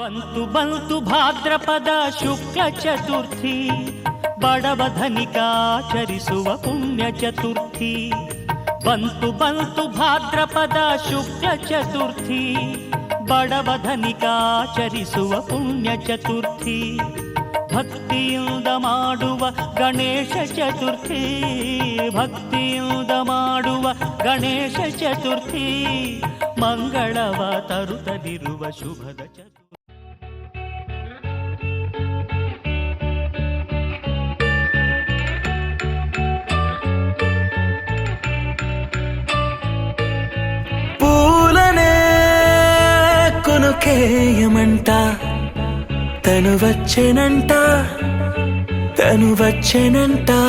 बंतु बंतु भाद्रपद शुक्ल चतुर्थी, बड़व धनिकाचरव पुण्य चतुर्थी, बंतु बंतु भाद्रपद शुक्ल चतुर्थी, बड़व धनिकाचरव पुण्य चतुर्थी भक्त गणेश चतुर्थी भक्त गणेश चतुर्थी मंगलव तरत शुभद चतुर्थी। కేయమంట తను వచ్చేనంట? తను వచ్చేనంటా?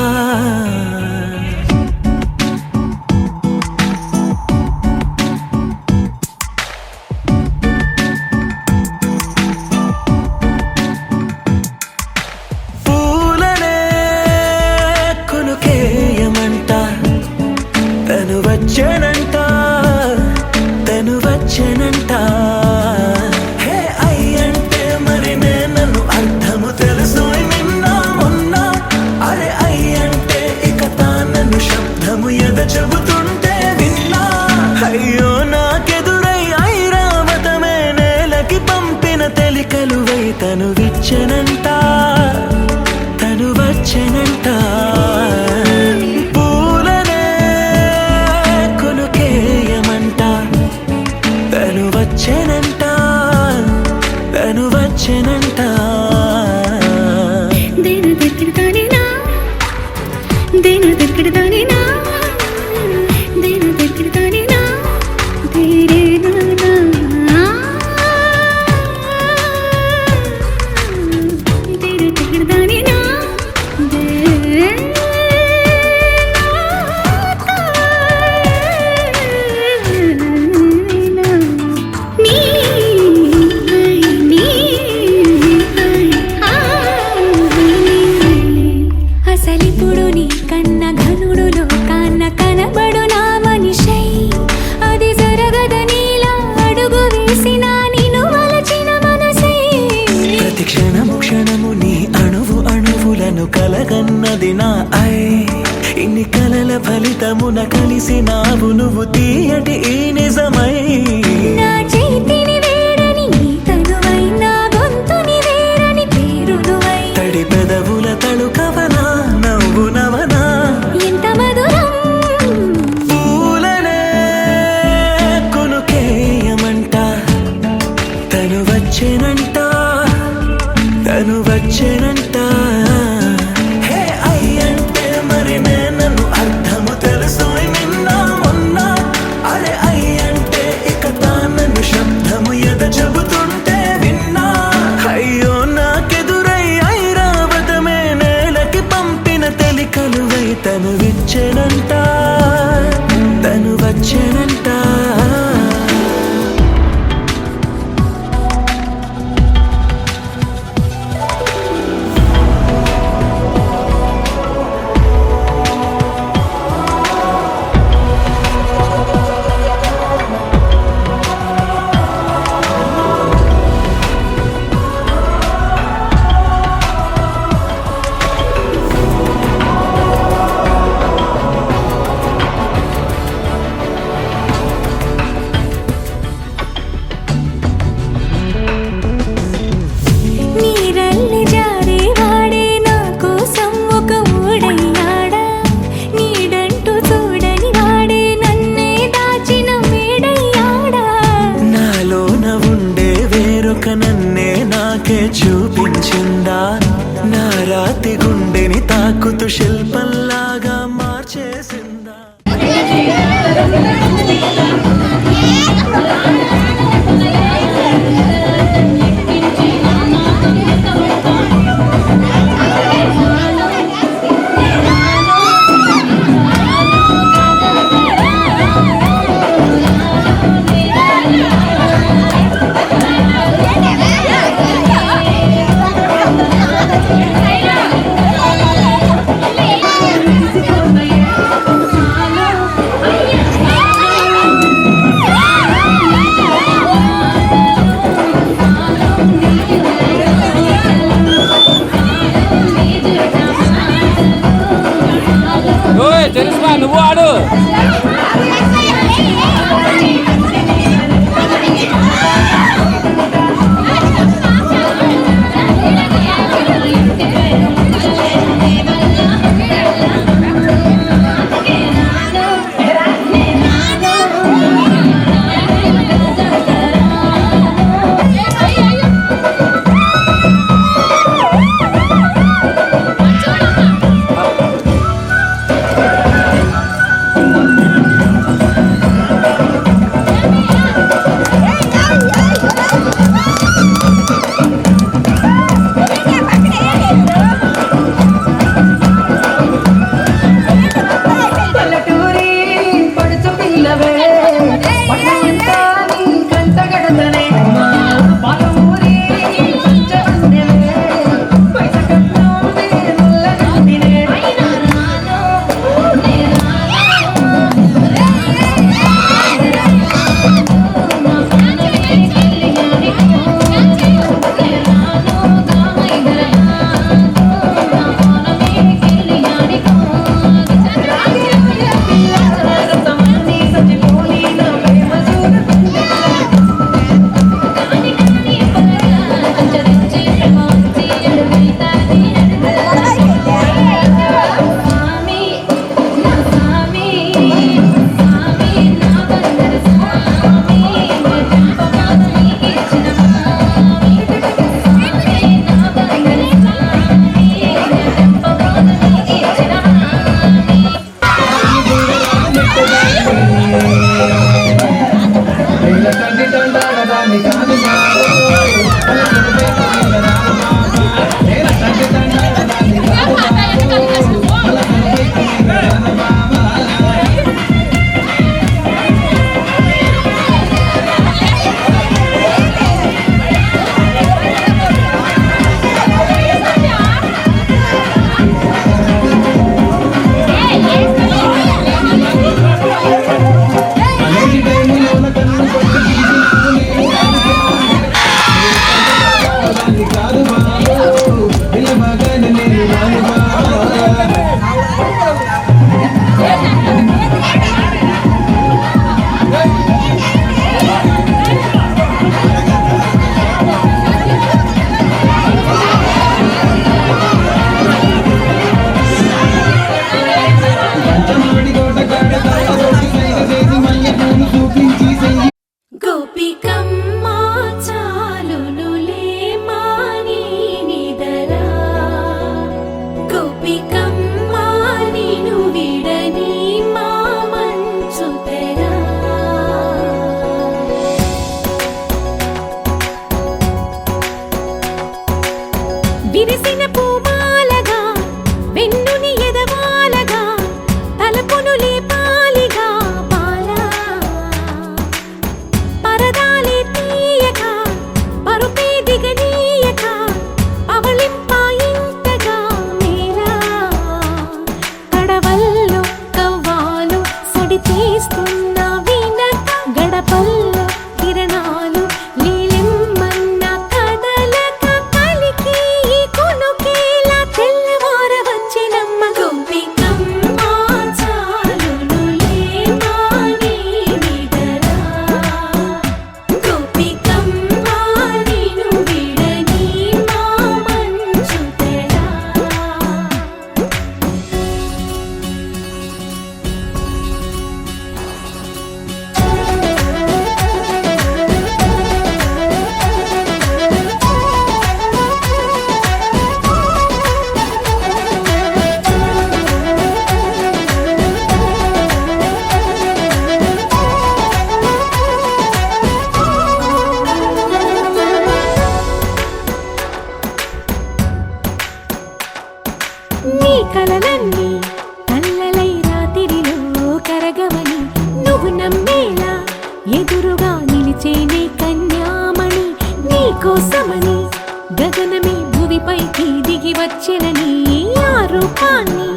రూపాన్ని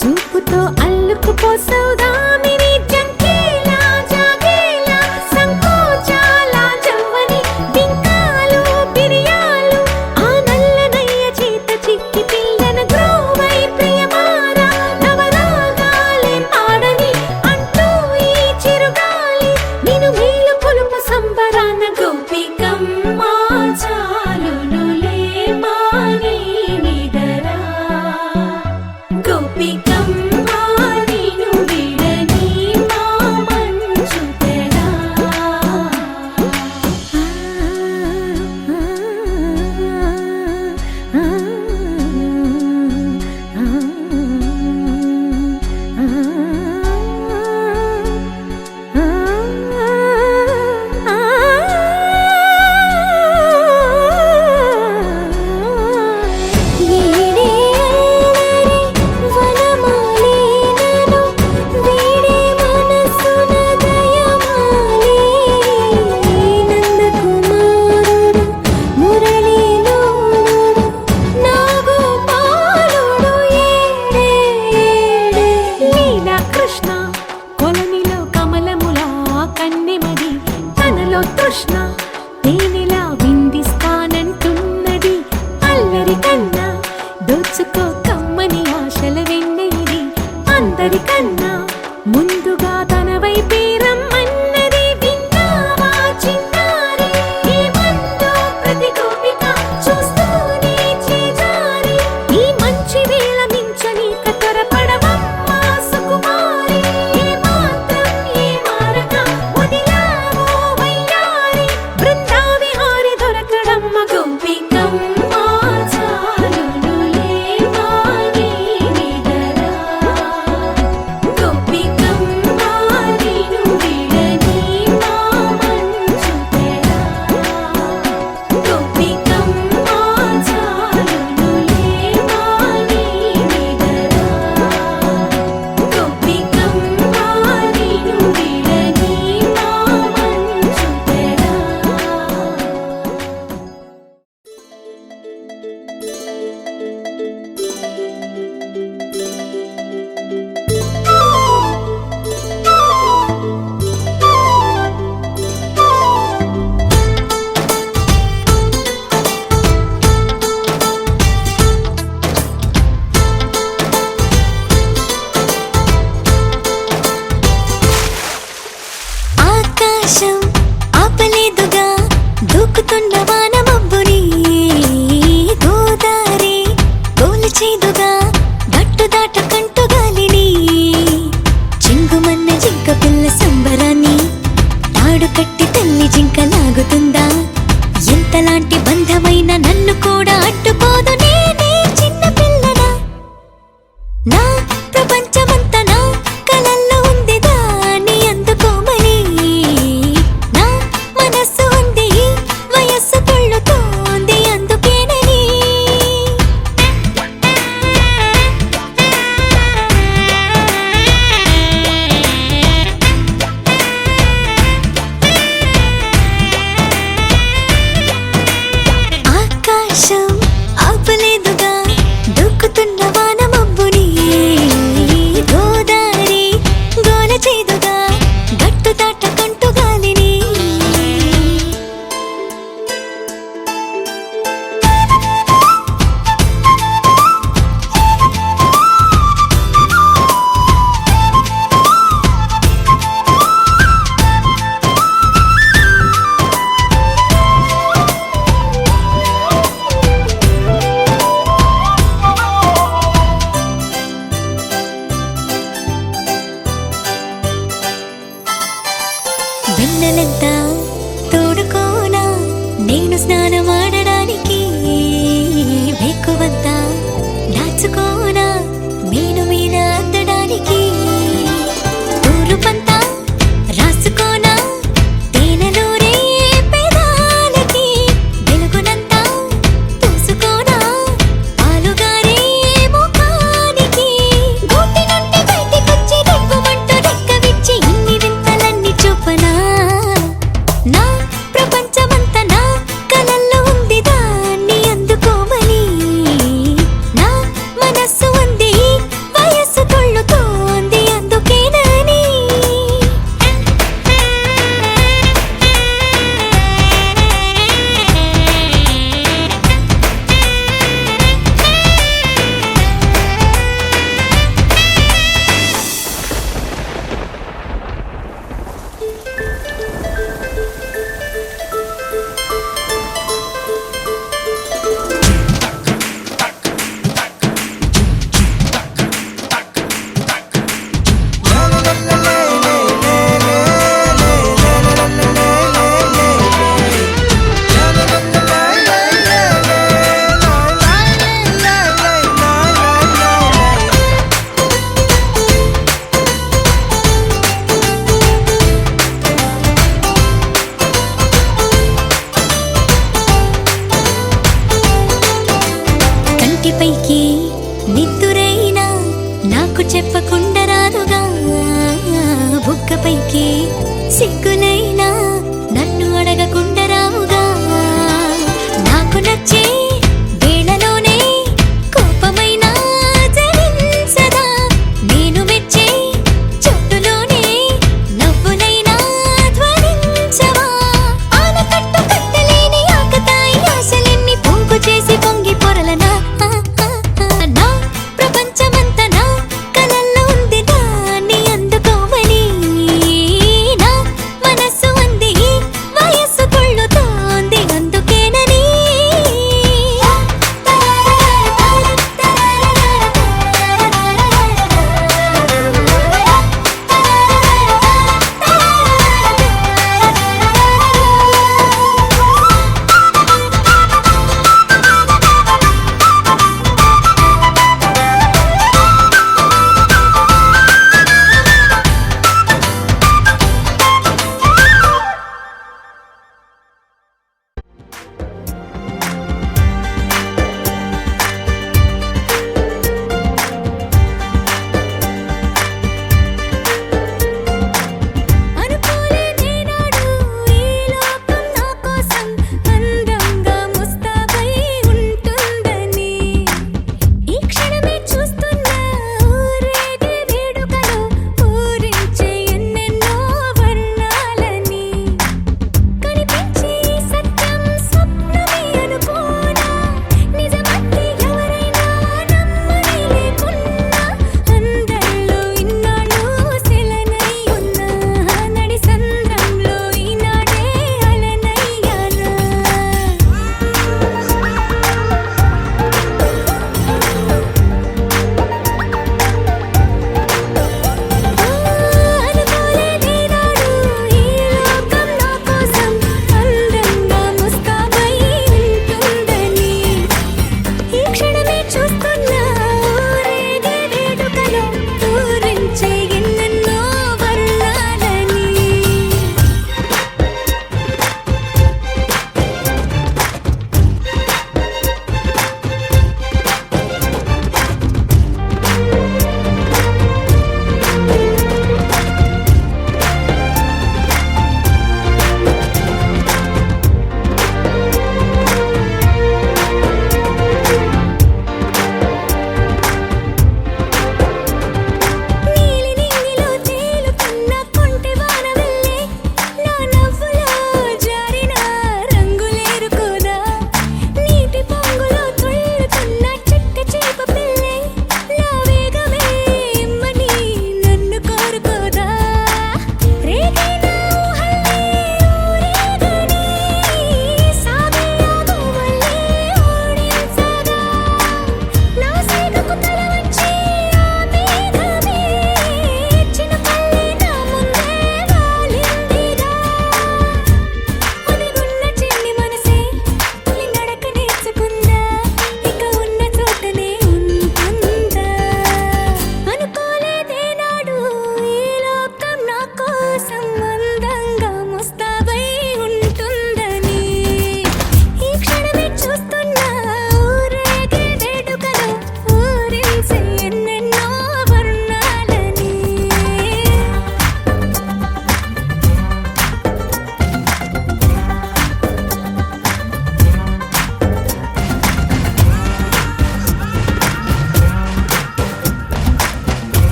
చూపుతో అల్లుకుపోసావు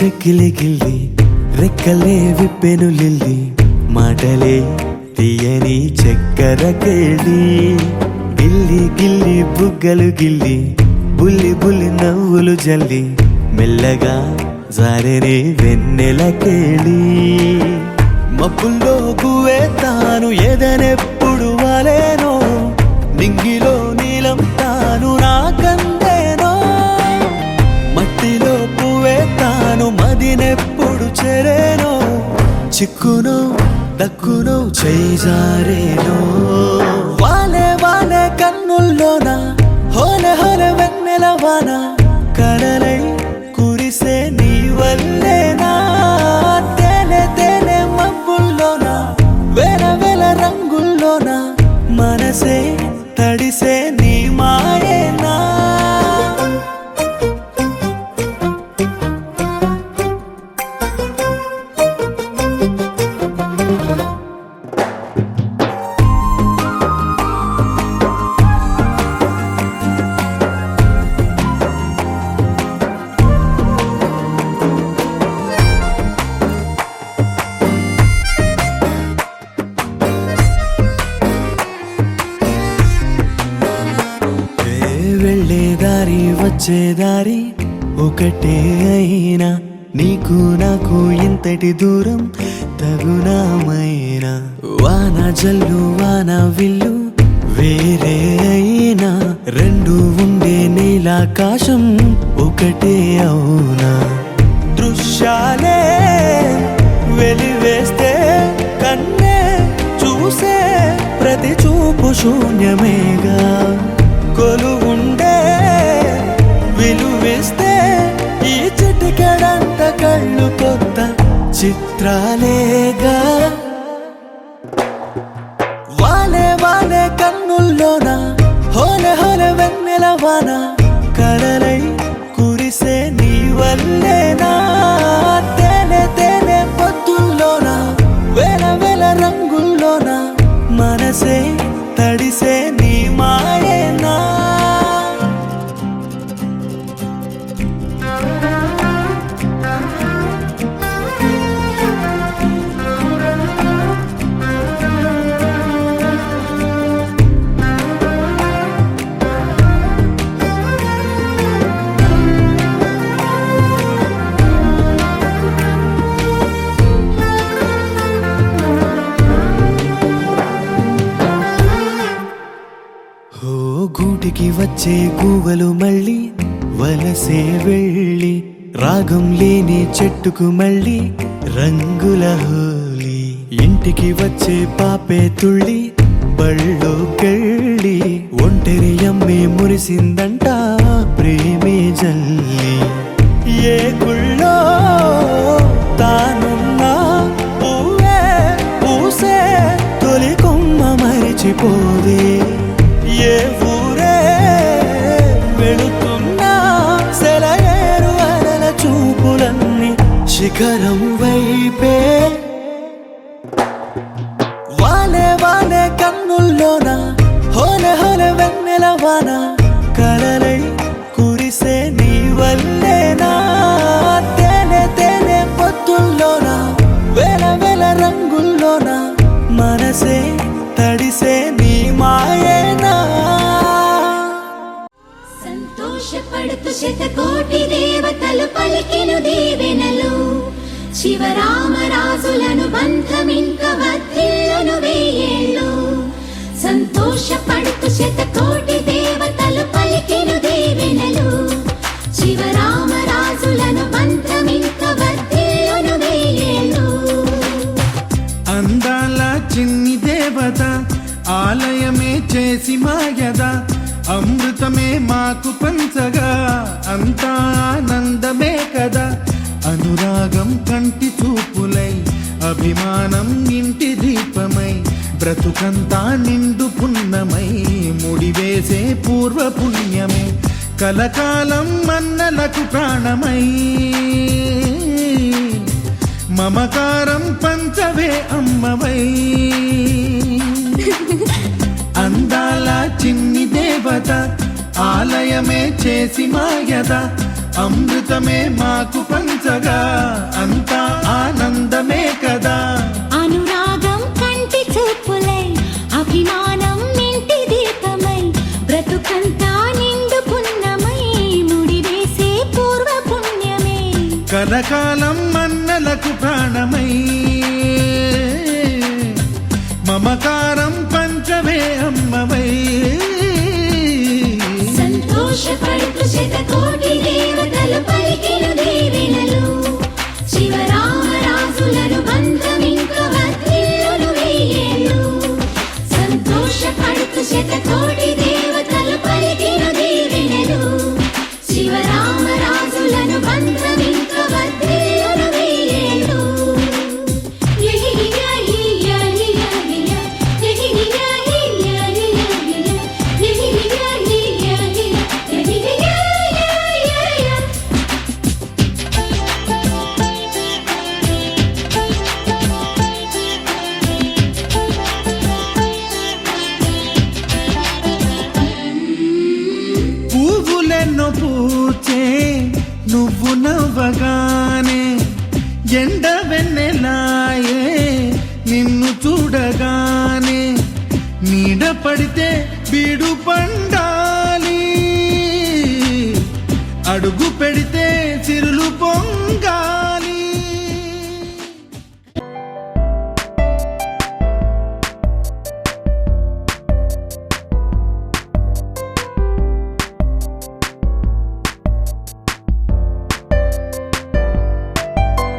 చెక్కిలి గిల్లి రెక్కలే విప్పెను లిల్లి మాటలే తీయని చక్కెర కేళి గిల్లి గిల్లి బుగ్గలు గిల్లి బుల్లి బుల్లి నవ్వులు జల్లి మెల్లగా జారే వెన్నెల కేళి మబ్బుల్లో గువే తాను ఎదనెప్పుడు వాలేనో నింగిలో నీలం ఎప్పుడు చెరేనో చిక్కును దక్కును చేజారేనో వాలే వాలే కన్నుల్లోన హోలే హోలే వెన్నెల వాన కలలై కురిసే నీ వల్లేనా? తేనె తేనె మబ్బుల్లోన వేల వేల రంగుల్లోన మనసే తడిసే వెళ్ళే దారి వచ్చే దారి ఒకటే అయినా. నీకు నాకు ఇంతటి దూరం తగునామైనా. వాన జల్లు వాన విల్లు వేరే అయినా. రెండు ఉండే నీలాకాశం ఒకటే అవునా? దృశ్యాలే వెలివేస్తే కన్నే చూసే ప్రతి చూపు శూన్యమేగా. కొలువుండే విలువిస్తే ఈ చిటికెడంత కళ్ళు కొత్త చిత్రాలేగా. వాలే వాలే కన్నుల్లోన హోలే హోలే వెన్నెల వాన కలలై కురిసే నీ వల్లేనా? తేనె తేనె పొద్దుల్లోన వేల వేల రంగుల్లోన మనసే తడిసే రాగం లేని చెట్టుకు మళ్ళీ రంగుల హోలీ. ఇంటికి వచ్చే పాపే తుళ్ళి బళ్ళోకెళ్ళి ఒంటరి అమ్మే మురిసిందంట ప్రేమ అమృతమే మాకు పంచగా అంతా ఆనందమే కదా. అనురాగం కంటి చూపులై అభిమానం ఇంటి దీపమై బ్రతుకంతా నిండు పున్నమై ముడివేసే పూర్వ పుణ్యమే కలకాలం మన్నలకు ప్రాణమై. మమకారం పంచవే అమ్మవై. అందాల చిన్ని దేవత ఆలయమే చేసి మాయద అమృతమే మాకు పంచగా అంతా ఆనందమే కదా. అనురాగం కంటి చూపులై అభిమానం ఇంటి దీపమై బ్రతుకంతా నిండు పున్నమై ముడివేసే పూర్వ పుణ్యమే. కలకాలం మన్నలకు ప్రాణమై